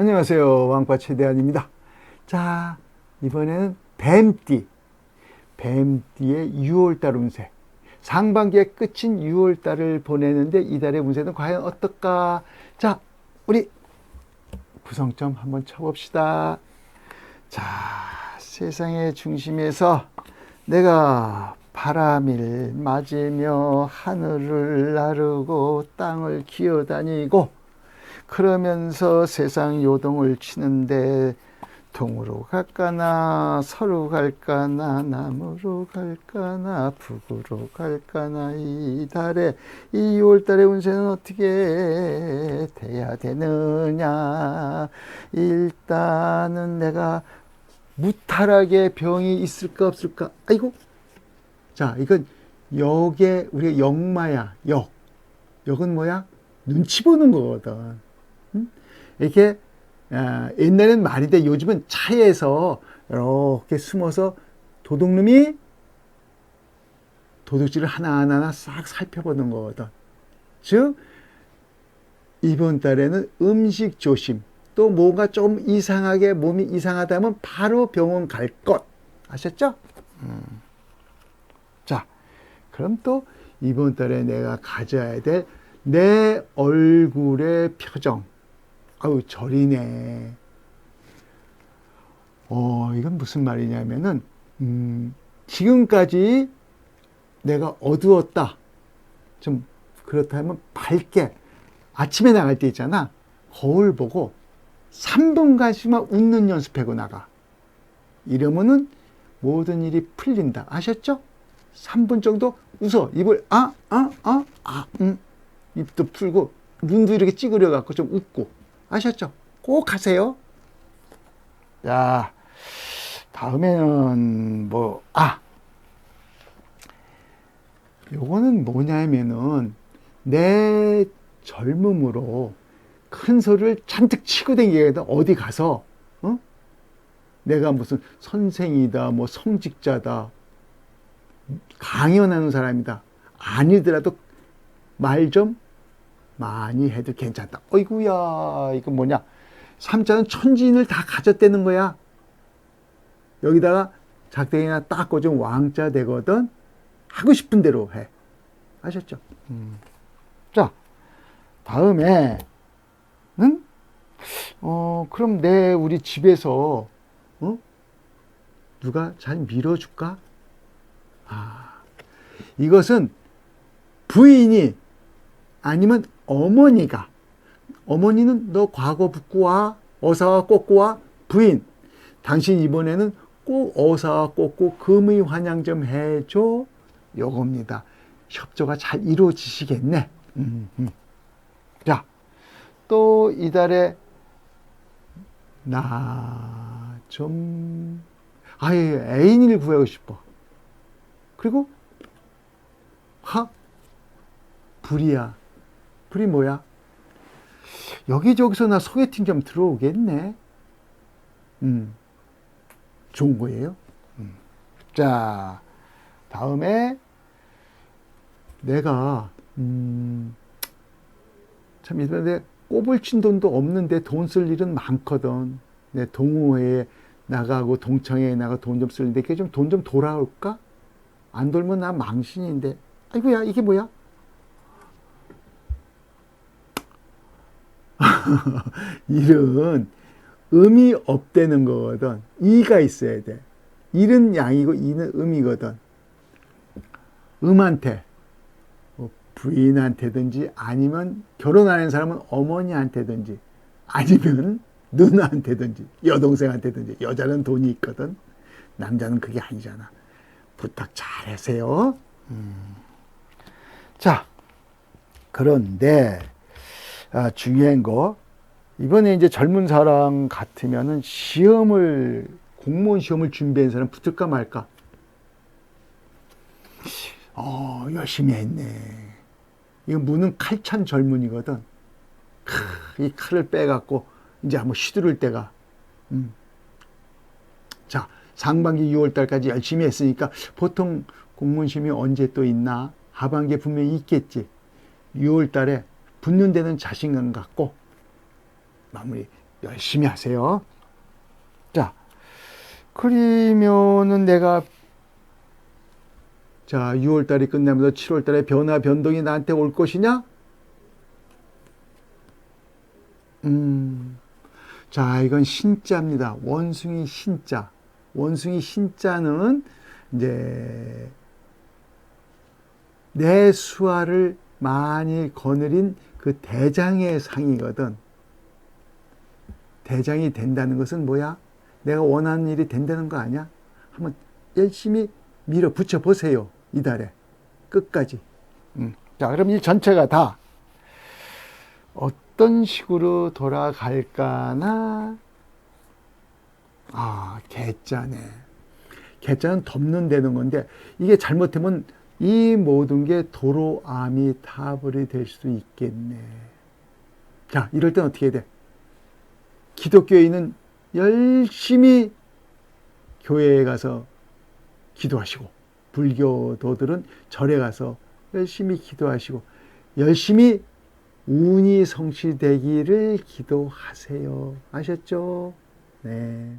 안녕하세요. 왕과 최대한입니다. 자, 이번에는 뱀띠. 뱀띠의 6월달 운세. 상반기의 끝인 6월달을 보내는데 이달의 운세는 과연 어떨까? 자, 우리 구성점 한번 쳐봅시다. 자, 세상의 중심에서 내가 바람을 맞으며 하늘을 나르고 땅을 기어다니고 그러면서 세상 요동을 치는데 동으로 갈까나 서로 갈까나 남으로 갈까나 북으로 갈까나 이 달에 이 6월달의 운세는 어떻게 돼야 되느냐? 일단은 내가 무탈하게 병이 있을까 없을까? 아이고. 자 이건 역에 우리가 역마야 역. 역은 뭐야? 눈치 보는 거거든. 응? 이렇게 아, 옛날엔 말인데 요즘은 차에서 이렇게 숨어서 도둑놈이 도둑질을 하나하나 싹 살펴보는 거거든. 즉, 이번 달에는 음식 조심, 또 뭔가 좀 이상하게 몸이 이상하다면 바로 병원 갈 것. 아셨죠? 음. 자, 그럼 또 이번 달에 내가 가져야 될 내 얼굴의 표정. 아우 절이네. 어 이건 무슨 말이냐면은 음, 지금까지 내가 어두웠다. 좀 그렇다면 밝게 아침에 나갈 때 있잖아. 거울 보고 3분간씩만 웃는 연습하고 나가. 이러면은 모든 일이 풀린다. 아셨죠? 3분 정도 웃어. 입을 아, 아, 아, 아, 음. 입도 풀고 눈도 이렇게 찌그려 갖고 좀 웃고. 아셨죠? 꼭 하세요. 자, 다음에는 뭐, 아! 요거는 뭐냐면은 내 젊음으로 큰 소리를 잔뜩 치고 다니거든. 어디 가서, 어? 내가 무슨 선생이다, 뭐 성직자다, 강연하는 사람이다. 아니더라도 말 좀 많이 해도 괜찮다. 어이구야, 이거 뭐냐. 삼자는 천지인을 다 가졌다는 거야. 여기다가 작대기나 딱 꽂으면 왕자 되거든. 하고 싶은 대로 해. 아셨죠? 음. 자, 다음에, 응? 어, 그럼 내 우리 집에서, 어? 누가 잘 밀어줄까? 아, 이것은 부인이 아니면 어머니가 어머니는 너 과거 붙고와 어사와 꽂고와 부인 당신 이번에는 꼭 어사와 꽂고 금의 환영 좀 해줘. 요겁니다. 협조가 잘 이루어지시겠네. 음, 음. 자또 이달에 나 좀 아예 애인을 구하고 싶어. 그리고 하 불이야 불이 뭐야 여기저기서 나 소개팅 좀 들어오겠네. 음, 좋은 거예요. 음. 자, 다음에 내가, 음, 참, 이번에 꼽을 친 돈도 없는데 돈 쓸 일은 많거든. 내 동호회에 나가고 동창회에 나가 돈 좀 쓰는데 그게 좀 돈 좀 돌아올까? 안 돌면 나 망신인데. 아이고야, 이게 뭐야? 일은 음이 없다는 거거든. 이가 있어야 돼. 일은 양이고 이는 음이거든. 음한테 뭐 부인한테든지 아니면 결혼하는 사람은 어머니한테든지 아니면 누나한테든지 여동생한테든지 여자는 돈이 있거든. 남자는 그게 아니잖아. 부탁 잘 하세요. 음. 자, 그런데 아, 중요한 거 이번에 이제 젊은 사람 같으면은 시험을 공무원 시험을 준비한 사람 붙을까 말까? 어 열심히 했네. 이거 무는 칼찬 젊은이거든. 크, 이 칼을 빼갖고 이제 한번 휘두를 때가. 음. 자 상반기 6월달까지 열심히 했으니까 보통 공무원 시험이 언제 또 있나? 하반기에 분명히 있겠지. 6월달에 붙는 데는 자신감 갖고 마무리 열심히 하세요. 자, 그러면은 내가 자, 6월 달이 끝나면서 7월 달에 변화 변동이 나한테 올 것이냐? 음. 자, 이건 신자입니다. 원숭이 신자. 원숭이 신자는 이제 내 수화를 많이 거느린 그 대장의 상이거든. 대장이 된다는 것은 뭐야? 내가 원하는 일이 된다는 거 아니야? 한번 열심히 밀어붙여 보세요. 이달에. 끝까지. 음. 자, 그럼 이 전체가 다 어떤 식으로 돌아갈까나? 아, 개짜네. 개짜는 덮는 되는 건데, 이게 잘못하면 이 모든 게 도로 아미 타불이 될 수도 있겠네. 자, 이럴 땐 어떻게 돼? 기독교인은 열심히 교회에 가서 기도하시고, 불교도들은 절에 가서 열심히 기도하시고, 열심히 운이 성취되기를 기도하세요. 아셨죠? 네.